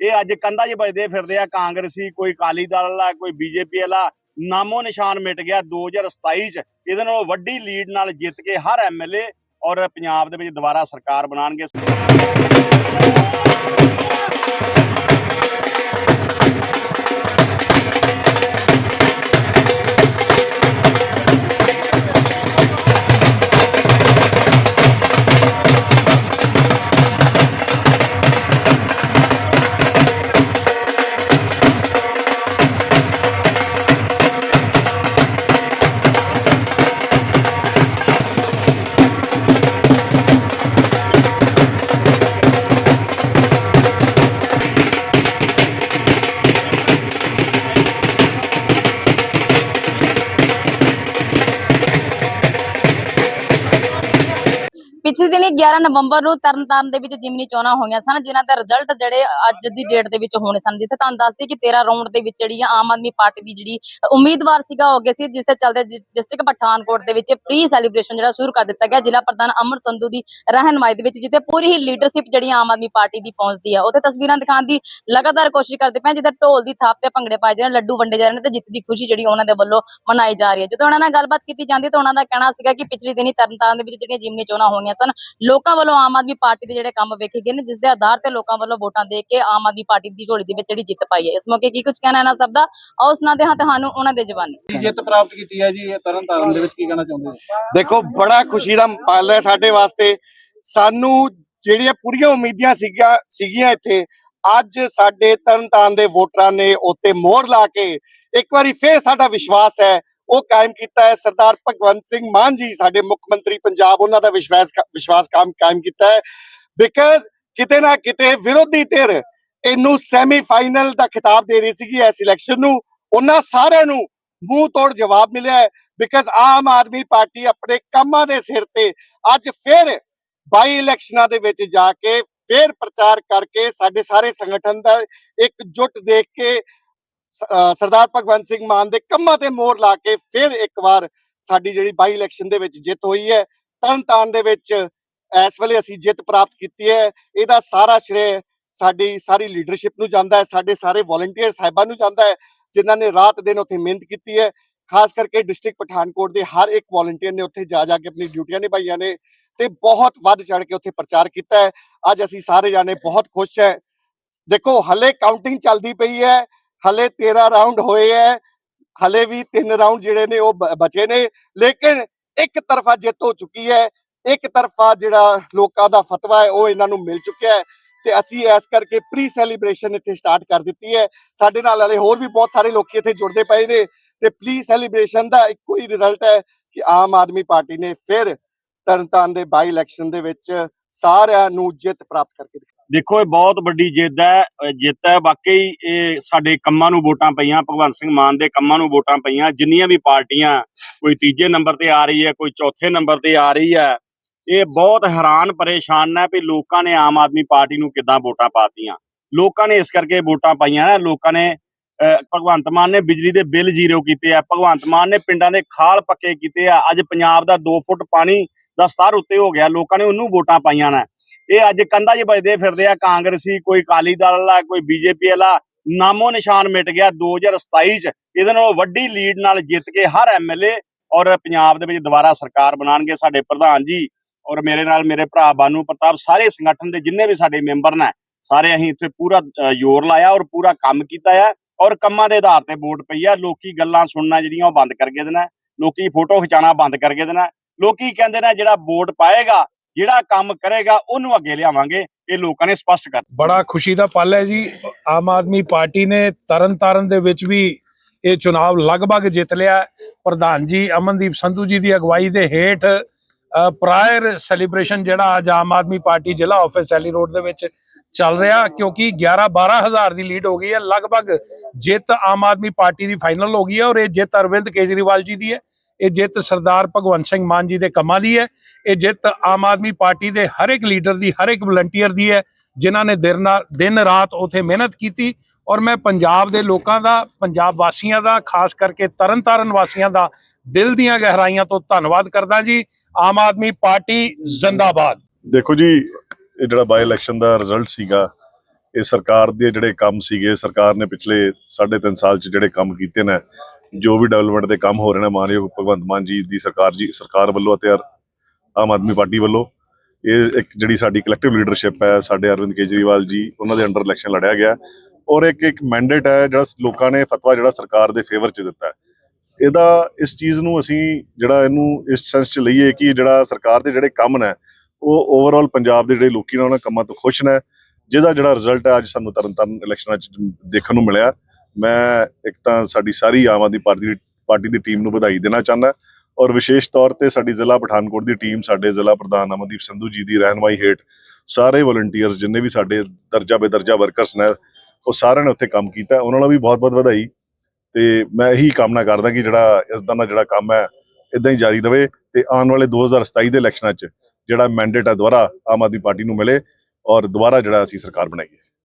ਇਹ ਅੱਜ ਕੰਧਾਂ 'ਚ ਵੱਜਦੇ ਫਿਰਦੇ ਆ, ਕਾਂਗਰਸੀ, ਕੋਈ ਅਕਾਲੀ ਦਲ ਵਾਲਾ, ਕੋਈ ਬੀਜੇਪੀ ਵਾਲਾ, ਨਾਮੋ ਨਿਸ਼ਾਨ ਮਿਟ ਗਿਆ 2027 ਚ। ਇਹਦੇ ਨਾਲੋਂ ਵੱਡੀ ਲੀਡ ਨਾਲ ਜਿੱਤ ਕੇ ਹਰ ਐਮਐਲਏ ਔਰ ਪੰਜਾਬ ਦੇ ਵਿੱਚ ਦੁਬਾਰਾ ਸਰਕਾਰ ਬਣਾਉਣਗੇ। ਪਿਛਲੇ ਦਿਨੀ 11 ਨਵੰਬਰ ਨੂੰ ਤਰਨਤਾਰਨ ਦੇ ਵਿੱਚ ਜਿਮਨੀ ਚੋਣਾਂ ਹੋਈਆਂ ਸਨ, ਜਿਨ੍ਹਾਂ ਦਾ ਰਿਜ਼ਲਟ ਜਿਹੜੇ ਅੱਜ ਦੀ ਡੇਟ ਦੇ ਵਿੱਚ ਹੋਣੇ ਸਨ। ਜਿੱਥੇ ਤੁਹਾਨੂੰ ਦੱਸਦੀ ਕਿ 13 ਰਾਉਂਡ ਦੇ ਵਿੱਚ ਜਿਹੜੀ ਆਮ ਆਦਮੀ ਪਾਰਟੀ ਦੀ ਜਿਹੜੀ ਉਮੀਦਵਾਰ ਸੀਗਾ ਹੋ ਗਿਆ ਸੀ, ਜਿਸ ਦੇ ਚੱਲਦੇ ਡਿਸਟ੍ਰਿਕਟ ਪਠਾਨਕੋਟ ਦੇ ਵਿੱਚ ਪ੍ਰੀ ਸੈਲੀਬ੍ਰੇਸ਼ਨ ਜਿਹੜਾ ਸ਼ੁਰੂ ਕਰ ਦਿੱਤਾ ਗਿਆ। ਜ਼ਿਲ੍ਹਾ ਪ੍ਰਧਾਨ ਅਮਰ ਸੰਧੂ ਦੀ ਰਹਿਨਮਾਈ ਦੇ ਵਿੱਚ, ਜਿੱਥੇ ਪੂਰੀ ਹੀ ਲੀਡਰਸ਼ਿਪ ਜਿਹੜੀ ਆਮ ਆਦਮੀ ਪਾਰਟੀ ਦੀ ਪਹੁੰਚਦੀ ਹੈ ਉੱਥੇ ਤਸਵੀਰਾਂ ਦਿਖਾਉਣ ਦੀ ਲਗਾਤਾਰ ਕੋਸ਼ਿਸ਼ ਕਰਦੇ ਪਏ ਜਿੱਦਾਂ ਢੋਲ ਦੀ ਥਾਪ ਤੇ ਭੰਗੜੇ ਪਾਏ ਜਾ ਲੱਡੂ ਵੰਡੇ ਜਾ ਰਹੇ ਨੇ ਤੇ ਜਿੱਤ ਦੀ ਖੁਸ਼ੀ ਜਿਹੜੀ ਉਹਨਾਂ ਦੇ ਵੱਲੋਂ ਮਨਾਈ ਜਾ ਰਹੀ ਹੈ। ਜਦੋਂ ਉਹਨਾਂ ਨਾਲ ਗੱਲਬਾਤ ਕੀਤੀ ਜਾਂਦੀ ਤਾਂ ਉਹਨਾਂ ਦਾ ਕਹਿਣਾ ਸੀਗਾ ਕਿ ਪਿਛਲੇ ਦਿਨੀ ਤਰਨਤਾਰਨ ਦੇ ਵਿੱਚ ਜਿਹੜੀਆਂ ਜਿਮਨੀ ਚੋਣਾਂ ਹੋਈਆਂ ਸਨ ਲੋਕਾਂ ਵੱਲੋਂ ਆਮ ਆਦਮੀ ਪਾਰਟੀ ਦੇ ਜਿਹੜੇ ਕੰਮ ਵੇਖੇ ਗਏ ਨੇ ਜਿਸ ਦੇ ਆਧਾਰ ਤੇ ਲੋਕਾਂ ਵੱਲੋਂ ਵੋਟਾਂ ਦੇ ਕੇ ਆਮ ਆਦਮੀ ਪਾਰਟੀ ਦੀ ਝੋਲੀ ਦੇ ਵਿੱਚ ਜਿਹੜੀ ਜਿੱਤ ਪਾਈ ਹੈ। ਇਸ ਮੌਕੇ ਕੀ ਕੁਝ ਕਹਿਣਾ ਇਹਨਾਂ ਸਭ ਦਾ? ਆਓ ਸੁਣਾਦੇ ਹਾਂ ਤੁਹਾਨੂੰ ਉਹਨਾਂ ਦੇ ਜ਼ਬਾਨੀ ਜਿੱਤ ਪ੍ਰਾਪਤ ਕੀਤੀ ਹੈ ਜੀ? ਇਹ ਤਰਨ ਤਾਰਨ ਦੇ ਵਿੱਚ ਕੀ ਕਹਿਣਾ ਚਾਹੁੰਦੇ ਹੋ? ਦੇਖੋ ਬੜਾ ਖੁਸ਼ੀ ਦਾ ਪਲ ਹੈ ਸਾਡੇ ਵਾਸਤੇ। ਸਾਨੂੰ ਜਿਹੜੀਆਂ ਪੂਰੀਆਂ ਉਮੀਦਾਂ ਸੀਗੀਆਂ ਸੀਗੀਆਂ ਇੱਥੇ ਅੱਜ ਸਾਡੇ ਤਰਨਤਾਰਨ ਦੇ ਵੋਟਰਾਂ ਨੇ ਉੱਤੇ ਮੋਹਰ ਲਾ ਕੇ ਇੱਕ ਵਾਰੀ ਫੇਰ ਸਾਡਾ ਵਿਸ਼ਵਾਸ ਹੈ। ਉਹ ਕਾਇਮ ਕੀਤਾ ਹੈ। ਸਰਦਾਰ ਭਗਵੰਤ ਸਿੰਘ ਮਾਨ ਜੀ ਸਾਡੇ ਮੁੱਖ ਮੰਤਰੀ ਪੰਜਾਬ, ਉਹਨਾਂ ਦਾ ਵਿਸ਼ਵਾਸ ਵਿਸ਼ਵਾਸ ਕਾਇਮ ਕਾਇਮ ਕੀਤਾ ਹੈ। ਬਿਕਾਜ਼ ਕਿਤੇ ਨਾ ਕਿਤੇ ਵਿਰੋਧੀ ਧਿਰ ਇਹਨੂੰ ਸੈਮੀਫਾਈਨਲ ਦਾ ਖਿਤਾਬ ਦੇ ਰਹੀ ਸੀਗੀ ਇਸ ਇਲੈਕਸ਼ਨ ਨੂੰ। ਉਹਨਾਂ ਸਾਰਿਆਂ ਨੂੰ ਮੂੰਹ ਤੋੜ ਜਵਾਬ ਮਿਲਿਆ ਹੈ। ਬਿਕਾਜ਼ ਆਮ ਆਦਮੀ ਪਾਰਟੀ ਆਪਣੇ ਕੰਮਾਂ ਦੇ ਸਿਰ ਤੇ ਅੱਜ ਫਿਰ ਬਾਈ ਇਲੈਕਸ਼ਨਾਂ ਦੇ ਵਿੱਚ ਜਾ ਕੇ ਫੇਰ ਪ੍ਰਚਾਰ ਕਰਕੇ ਸਾਡੇ ਸਾਰੇ ਸੰਗਠਨ ਦਾ ਇੱਕ ਜੁੱਟ ਦੇਖ ਕੇ ਸਰਦਾਰ ਭਗਵੰਤ ਸਿੰਘ ਮਾਨ ਦੇ ਕੰਮਾਂ ਤੇ ਮੋਹਰ ਲਾ ਕੇ ਫਿਰ ਇੱਕ ਵਾਰ ਸਾਡੀ ਜਿਹੜੀ ਬਾਈ ਇਲੈਕਸ਼ਨ ਦੇ ਵਿੱਚ ਜਿੱਤ ਹੋਈ ਹੈ, ਤਰਨਤਾਰਨ ਦੇ ਵਿੱਚ ਇਸ ਵੇਲੇ ਅਸੀਂ ਜਿੱਤ ਪ੍ਰਾਪਤ ਕੀਤੀ ਹੈ। ਇਹਦਾ ਸਾਰਾ ਸ਼੍ਰੇ ਸਾਡੀ ਸਾਰੀ ਲੀਡਰਸ਼ਿਪ ਨੂੰ ਜਾਂਦਾ ਹੈ, ਸਾਡੇ ਸਾਰੇ ਵੋਲੰਟੀਅਰ ਸਾਹਿਬਾਂ ਨੂੰ ਜਾਂਦਾ ਹੈ, ਜਿਨ੍ਹਾਂ ਨੇ ਰਾਤ ਦਿਨ ਉੱਥੇ ਮਿਹਨਤ ਕੀਤੀ ਹੈ। ਖਾਸ ਕਰਕੇ ਡਿਸਟ੍ਰਿਕਟ ਪਠਾਨਕੋਟ ਦੇ ਹਰ ਇੱਕ ਵੋਲੰਟੀਅਰ ਨੇ ਉੱਥੇ ਜਾ ਜਾ ਕੇ ਆਪਣੀ ਡਿਊਟੀਆਂ ਨਿਭਾਈਆਂ ਨੇ ਤੇ ਬਹੁਤ ਵੱਧ ਚੜ ਕੇ ਉੱਥੇ ਪ੍ਰਚਾਰ ਕੀਤਾ ਹੈ। ਅੱਜ ਅਸੀਂ ਸਾਰੇ ਜਾਣੇ ਬਹੁਤ ਖੁਸ਼ ਹੈ। ਦੇਖੋ, ਹਲੇ ਕਾਊਂਟਿੰਗ ਚੱਲਦੀ ਪਈ ਹੈ। ਹਲੇ 13 ਰਾਉਂਡ ਹੋਏ ਹੈ ਹਲੇ ਵੀ ਤਿੰਨ ਰਾਉਂਡ ਜਿਹੜੇ ਨੇ ਉਹ ਬਚੇ ਨੇ, ਲੇਕਿਨ ਇੱਕ ਤਰਫਾ ਜਿੱਤ ਹੋ ਚੁੱਕੀ ਹੈ ਇੱਕ ਤਰਫਾ ਜਿਹੜਾ ਲੋਕਾਂ ਦਾ ਫਤਵਾ ਹੈ ਉਹ ਇਹਨਾਂ ਨੂੰ ਮਿਲ ਚੁੱਕਿਆ ਹੈ ਤੇ ਅਸੀਂ ਇਸ ਕਰਕੇ ਪ੍ਰੀ ਸੈਲੀਬ੍ਰੇਸ਼ਨ ਇੱਥੇ ਸਟਾਰਟ ਕਰ ਦਿੱਤੀ ਹੈ ਸਾਡੇ ਨਾਲ ਹਲੇ ਹੋਰ ਵੀ ਬਹੁਤ ਸਾਰੇ ਲੋਕੀ ਇੱਥੇ ਜੁੜਦੇ ਪਏ ਨੇ, ਤੇ ਪ੍ਰੀ ਸੈਲੀਬ੍ਰੇਸ਼ਨ ਦਾ ਇੱਕੋ ਹੀ ਰਿਜ਼ਲਟ ਹੈ ਕਿ ਆਮ ਆਦਮੀ ਪਾਰਟੀ ਨੇ ਫਿਰ ਤਰਨਤਾਰਨ ਦੇ ਬਾਈ ਇਲੈਕਸ਼ਨ ਦੇ ਵਿੱਚ ਸਾਰਿਆਂ ਨੂੰ ਜਿੱਤ ਪ੍ਰਾਪਤ ਕਰਕੇ ਦੇਖੋ, ਇਹ ਬਹੁਤ ਵੱਡੀ ਜਿੱਤ ਹੈ ਜਿੱਤ ਹੈ। ਵਾਕਈ ਇਹ ਸਾਡੇ ਕੰਮਾਂ ਨੂੰ ਵੋਟਾਂ ਪਈਆਂ, ਭਗਵੰਤ ਸਿੰਘ ਮਾਨ ਦੇ ਕੰਮਾਂ ਨੂੰ ਵੋਟਾਂ ਪਈਆਂ। ਜਿੰਨੀਆਂ ਵੀ ਪਾਰਟੀਆਂ, ਕੋਈ ਤੀਜੇ ਨੰਬਰ ਤੇ ਆ ਰਹੀ ਹੈ, ਕੋਈ ਚੌਥੇ ਨੰਬਰ ਤੇ ਆ ਰਹੀ ਹੈ, ਇਹ ਬਹੁਤ ਹੈਰਾਨ, ਪਰੇਸ਼ਾਨ ਹੈ ਵੀ ਲੋਕਾਂ ਨੇ ਆਮ ਆਦਮੀ ਪਾਰਟੀ ਨੂੰ ਕਿੱਦਾਂ ਵੋਟਾਂ ਪਾਤੀਆਂ ਲੋਕਾਂ ਨੇ ਇਸ ਕਰਕੇ ਵੋਟਾਂ ਪਾਈਆਂ, ਲੋਕਾਂ ਨੇ ਭਗਵੰਤ ਮਾਨ ਨੇ ਬਿਜਲੀ ਦੇ ਬਿੱਲ ਜ਼ੀਰੋ ਕੀਤੇ ਆ। ਭਗਵੰਤ ਮਾਨ ਨੇ ਪਿੰਡਾਂ ਦੇ ਖਾਲ ਪੱਕੇ ਕੀਤੇ ਆ। ਅੱਜ ਪੰਜਾਬ ਦਾ 2 ਫੁੱਟ ਪਾਣੀ ਦਾ ਸਤਰ ਉੱਤੇ ਹੋ ਗਿਆ। ਲੋਕਾਂ ਨੇ ਉਹਨੂੰ ਵੋਟਾਂ ਪਾਈਆਂ ਨੇ। ਇਹ ਅੱਜ ਕੰਧਾਂ 'ਚ ਵੱਜਦੇ ਫਿਰਦੇ ਆ। ਕਾਂਗਰਸੀ, ਕੋਈ ਅਕਾਲੀ ਦਲ ਵਾਲਾ, ਕੋਈ ਬੀਜੇਪੀ ਵਾਲਾ, ਨਾਮੋ ਨਿਸ਼ਾਨ ਮਿਟ ਗਿਆ 2027 ਚ। ਇਹਦੇ ਨਾਲੋਂ ਵੱਡੀ ਲੀਡ ਨਾਲ ਜਿੱਤ ਕੇ ਹਰ ਐਮਐਲਏ ਔਰ ਪੰਜਾਬ ਦੇ ਵਿੱਚ ਦੁਬਾਰਾ ਸਰਕਾਰ ਬਣਾਉਣਗੇ ਸਾਡੇ ਪ੍ਰਧਾਨ ਜੀ। ਔਰ ਮੇਰੇ ਨਾਲ ਮੇਰੇ ਭਰਾ ਬਾਨੂ ਪ੍ਰਤਾਪ, ਸਾਰੇ ਸੰਗਠਨ ਦੇ ਜਿੰਨੇ ਵੀ ਸਾਡੇ ਮੈਂਬਰ ਨੇ, ਸਾਰੇ ਅਸੀਂ ਇੱਥੇ ਪੂਰਾ ਜ਼ੋਰ ਲਾਇਆ ਔਰ ਪੂਰਾ ਕੰਮ ਕੀਤਾ ਆ। ਔਰ ਕੰਮਾਂ ਦੇ ਆਧਾਰ ਤੇ ਵੋਟ ਪਈ ਆ। ਲੋਕੀ ਗੱਲਾਂ ਸੁਣਨਾ ਜਿਹੜੀਆਂ ਉਹ ਬੰਦ ਕਰਕੇ ਦੇਣਾ ਲੋਕੀ ਫੋਟੋ ਖਿਚਾਣਾ ਬੰਦ ਕਰਕੇ ਦੇਣਾ ਲੋਕੀ ਕਹਿੰਦੇ ਨੇ ਜਿਹੜਾ ਵੋਟ ਪਾਏਗਾ, ਜਿਹੜਾ ਕੰਮ ਕਰੇਗਾ, ਉਹਨੂੰ ਅੱਗੇ ਲਿਆਵਾਂਗੇ। ਇਹ ਲੋਕਾਂ ਨੇ ਸਪਸ਼ਟ ਕਰ ਬੜਾ ਖੁਸ਼ੀ ਦਾ ਪਲ ਹੈ ਜੀ। ਆਮ ਆਦਮੀ ਪਾਰਟੀ ਨੇ ਤਰਨਤਾਰਨ ਦੇ ਵਿੱਚ ਵੀ ਇਹ ਚੁਣਾਵ ਲਗਭਗ ਜਿੱਤ ਲਿਆ। ਪ੍ਰਧਾਨ ਜੀ ਅਮਨਦੀਪ ਸੰਧੂ ਜੀ ਦੀ ਅਗਵਾਈ ਦੇ ਹੇਠ ਪ੍ਰਾਇਰ ਸੈਲੀਬ੍ਰੇਸ਼ਨ ਜਿਹੜਾ ਅੱਜ ਆਮ ਆਦਮੀ ਪਾਰਟੀ ਜ਼ਿਲ੍ਹਾ ਆਫਿਸ ਸੈਲੀ ਰੋਡ ਦੇ ਵਿੱਚ ਚੱਲ ਰਿਹਾ, ਕਿਉਂਕਿ 11 12 ਦੀ ਲੀਡ ਹੋ ਗਈ ਹੈ, ਲਗਭਗ ਜਿੱਤ ਆਮ ਆਦਮੀ ਪਾਰਟੀ ਦੀ ਫਾਈਨਲ ਹੋ ਗਈ ਹੈ ਔਰ ਇਹ ਜਿੱਤ ਅਰਵਿੰਦ ਕੇਜਰੀਵਾਲ ਜੀ ਦੀ ਹੈ, ਇਹ ਜਿੱਤ ਸਰਦਾਰ ਭਗਵੰਤ ਸਿੰਘ ਮਾਨ ਜੀ ਦੇ ਕੰਮਾਂ ਦੀ ਹੈ, ਇਹ ਜਿੱਤ ਆਮ ਆਦਮੀ ਪਾਰਟੀ ਦੇ ਹਰ ਇੱਕ ਲੀਡਰ ਦੀ, ਹਰ ਇੱਕ ਵਲੰਟੀਅਰ ਦੀ ਹੈ, ਜਿਨ੍ਹਾਂ ਨੇ ਦਿਨ ਨਾਲ- ਦਿਨ ਰਾਤ ਉਥੇ ਮਿਹਨਤ ਕੀਤੀ ਔਰ ਮੈਂ ਪੰਜਾਬ ਦੇ ਲੋਕਾਂ ਦਾ, ਪੰਜਾਬ ਵਾਸੀਆਂ ਦਾ, ਖਾਸ ਕਰਕੇ ਤਰਨਤਾਰਨ ਵਾਸੀਆਂ ਦਾ ਦਿਲ ਦੀਆਂ ਗਹਿਰਾਈਆਂ ਤੋਂ ਧੰਨਵਾਦ ਕਰਦਾ ਜੀ। ਆਮ ਆਦਮੀ ਪਾਰਟੀ ਜ਼ਿੰਦਾਬਾਦ। ਦੇਖੋ ਜੀ, ਇਹ ਜਿਹੜਾ ਬਾਈ ਇਲੈਕਸ਼ਨ ਦਾ ਰਿਜ਼ਲਟ ਸੀਗਾ, ਇਹ ਸਰਕਾਰ ਦੇ ਜਿਹੜੇ ਕੰਮ ਸੀਗੇ, ਸਰਕਾਰ ਨੇ ਪਿਛਲੇ 3.5 ਸਾਲ ਚ ਜਿਹੜੇ ਕੰਮ ਕੀਤੇ ਨੇ, ਜੋ ਵੀ ਡਿਵੈਲਪਮੈਂਟ ਦੇ ਕੰਮ ਹੋ ਰਹੇ ਨੇ, ਮਾਨਯੋਗ ਭਗਵੰਤ ਮਾਨ ਜੀ ਦੀ ਸਰਕਾਰ ਜੀ, ਸਰਕਾਰ ਵੱਲੋਂ ਅਤੇ ਆਮ ਆਦਮੀ ਪਾਰਟੀ ਵੱਲੋਂ, ਇਹ ਇੱਕ ਜਿਹੜੀ ਸਾਡੀ ਕਲੈਕਟਿਵ ਲੀਡਰਸ਼ਿਪ ਹੈ, ਸਾਡੇ ਅਰਵਿੰਦ ਕੇਜਰੀਵਾਲ ਜੀ, ਉਹਨਾਂ ਦੇ ਅੰਡਰ ਇਲੈਕਸ਼ਨ ਲੜਿਆ ਗਿਆ। ਔਰ ਇੱਕ ਇੱਕ ਮੈਂਡੇਟ ਹੈ, ਜਿਹੜਾ ਲੋਕਾਂ ਨੇ ਫਤਵਾ ਜਿਹੜਾ ਸਰਕਾਰ ਦੇ ਫੇਵਰ ਚ ਦਿੱਤਾ ਹੈ। ਇਹਦਾ ਇਸ ਚੀਜ਼ ਨੂੰ ਅਸੀਂ ਜਿਹੜਾ ਇਹਨੂੰ ਇਸ ਸੈਂਸ ਚ ਲਈਏ ਕਿ ਜਿਹੜਾ ਸਰਕਾਰ ਦੇ ਜਿਹੜੇ ਕੰਮ ਨੇ, ਉਹ ਓਵਰਆਲ ਪੰਜਾਬ ਦੇ ਜਿਹੜੇ ਲੋਕੀ ਨੇ, ਉਹਨਾਂ ਕੰਮਾਂ ਤੋਂ ਖੁਸ਼ ਨੇ। ਜਿਹਦਾ ਜਿਹੜਾ ਰਿਜ਼ਲਟ ਹੈ, ਅੱਜ ਸਾਨੂੰ ਤਰਨਤਾਰਨ ਇਲੈਕਸ਼ਨਾਂ ਚ ਦੇਖਣ ਨੂੰ ਮਿਲਿਆ। ਮੈਂ ਇੱਕ ਤਾਂ ਸਾਡੀ ਸਾਰੀ ਆਮ ਆਦਮੀ ਪਾਰਟੀ ਦੀ ਪਾਰਟੀ ਦੀ ਟੀਮ ਨੂੰ ਵਧਾਈ ਦੇਣਾ ਚਾਹੁੰਦਾ ਔਰ ਵਿਸ਼ੇਸ਼ ਤੌਰ ਤੇ ਸਾਡੀ ਜ਼ਿਲ੍ਹਾ ਪਠਾਨਕੋਟ ਦੀ ਟੀਮ ਸਾਡੇ ਜ਼ਿਲ੍ਹਾ ਪ੍ਰਧਾਨ ਅਮਨਦੀਪ ਸੰਧੂ ਜੀ ਦੀ ਰਹਿਨਮਾਈ ਹੇਠ ਸਾਰੇ ਵਲੰਟੀਅਰਸ ਜਿੰਨੇ ਵੀ ਸਾਡੇ ਦਰਜਾ ਬੇਦਰਜਾ ਵਰਕਰਸ ਨੇ, ਉਹ ਸਾਰਿਆਂ ਨੇ ਉੱਥੇ ਕੰਮ ਕੀਤਾ। ਉਹਨਾਂ ਨੂੰ ਵੀ ਬਹੁਤ-ਬਹੁਤ ਵਧਾਈ। ਤੇ ਮੈਂ ਇਹੀ ਕਾਮਨਾ ਕਰਦਾ ਕਿ ਜਿਹੜਾ ਇਸ ਦਾ ਜਿਹੜਾ ਕੰਮ ਹੈ ਇਦਾਂ ਹੀ ਜਾਰੀ ਰਵੇ ਤੇ ਆਉਣ ਵਾਲੇ 2027 ਦੇ ਇਲੈਕਸ਼ਨਾਂ 'ਚ ਜਿਹੜਾ ਮੈਂਡੇਟ ਹੈ ਦੁਬਾਰਾ ਆਮ ਆਦਮੀ ਪਾਰਟੀ ਨੂੰ ਮਿਲੇ ਔਰ ਦੁਬਾਰਾ ਜਿਹੜਾ ਅਸੀਂ ਸਰਕਾਰ ਬਣਾਈਏ।